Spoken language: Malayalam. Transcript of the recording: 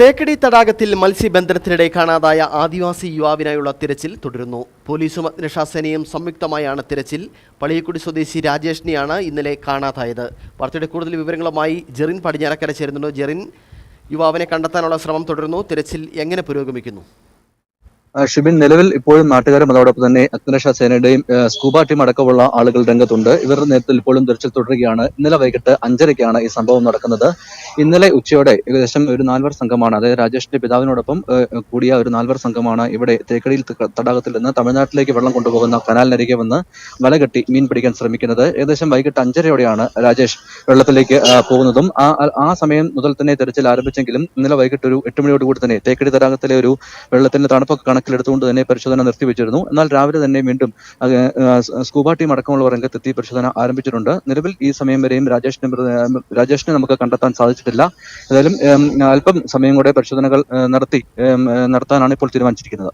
തേക്കടി തടാകത്തിൽ മത്സ്യബന്ധനത്തിനിടെ കാണാതായ ആദിവാസി യുവാവിനായുള്ള തിരച്ചിൽ തുടരുന്നു. പോലീസും അഗ്നിഷാസേനയും സംയുക്തമായാണ് തിരച്ചിൽ. പള്ളിയക്കുടി സ്വദേശി രാജേഷിനെയാണ് ഇന്നലെ കാണാതായത്. വാർത്തയുടെ കൂടുതൽ വിവരങ്ങളുമായി ജെറിൻ പടിഞ്ഞാറക്കര ചേരുന്നുണ്ട്. ജെറിൻ യുവാവിനെ കണ്ടെത്താനുള്ള ശ്രമം തുടരുന്നു. തിരച്ചിൽ എങ്ങനെ പുരോഗമിക്കുന്നു? ഷിബിൻ നിലവിൽ ഇപ്പോഴും നാട്ടുകാരും അതോടൊപ്പം തന്നെ അഗ്നിരക്ഷാ സേനയുടെയും സ്കൂബ ടീം അടക്കമുള്ള ആളുകൾ രംഗത്തുണ്ട്. ഇവരുടെ നേതൃത്വത്തിൽ ഇപ്പോഴും തിരച്ചിൽ തുടരുകയാണ്. ഇന്നലെ വൈകിട്ട് അഞ്ചരയ്ക്കാണ് ഈ സംഭവം നടക്കുന്നത്. ഇന്നലെ ഉച്ചയോടെ ഏകദേശം ഒരു നാൽവർ സംഘമാണ് അതായത് രാജേഷിന്റെ പിതാവിനോടൊപ്പം കൂടിയ ഒരു നാൽവർ സംഘമാണ് ഇവിടെ തേക്കടിയിൽ തടാകത്തിൽ നിന്ന് തമിഴ്നാട്ടിലേക്ക് വെള്ളം കൊണ്ടുപോകുന്ന കനാലിനരികെ വന്ന് വലകെട്ടി മീൻ പിടിക്കാൻ ശ്രമിക്കുന്നത്. ഏകദേശം വൈകിട്ട് അഞ്ചരയോടെയാണ് രാജേഷ് വെള്ളത്തിലേക്ക് പോകുന്നതും. ആ ആ- സമയം മുതൽ തന്നെ തെരച്ചിൽ ആരംഭിച്ചെങ്കിലും ഇന്നലെ വൈകിട്ട് ഒരു എട്ട് മണിയോടുകൂടി തന്നെ തേക്കടി തടാകത്തിലെ ഒരു വെള്ളത്തിന്റെ തണുപ്പൊക്കെ കണക്കിലെടുത്തുകൊണ്ട് തന്നെ പരിശോധന നിർത്തിവെച്ചിരുന്നു. എന്നാൽ രാവിലെ തന്നെ വീണ്ടും സ്കൂബ ടീം അടക്കമുള്ളവർ രംഗത്തെത്തി പരിശോധന ആരംഭിച്ചിട്ടുണ്ട്. നിലവിൽ ഈ സമയം വരെയും രാജേഷിനെ മൃത- രാജേഷിനെ നമുക്ക് കണ്ടെത്താൻ സാധിച്ചിട്ടില്ല ഏതായാലും അല്പം സമയം കൂടെ പരിശോധനകൾ നടത്തി നടത്താനാണ് ഇപ്പോൾ തീരുമാനിച്ചിരിക്കുന്നത്.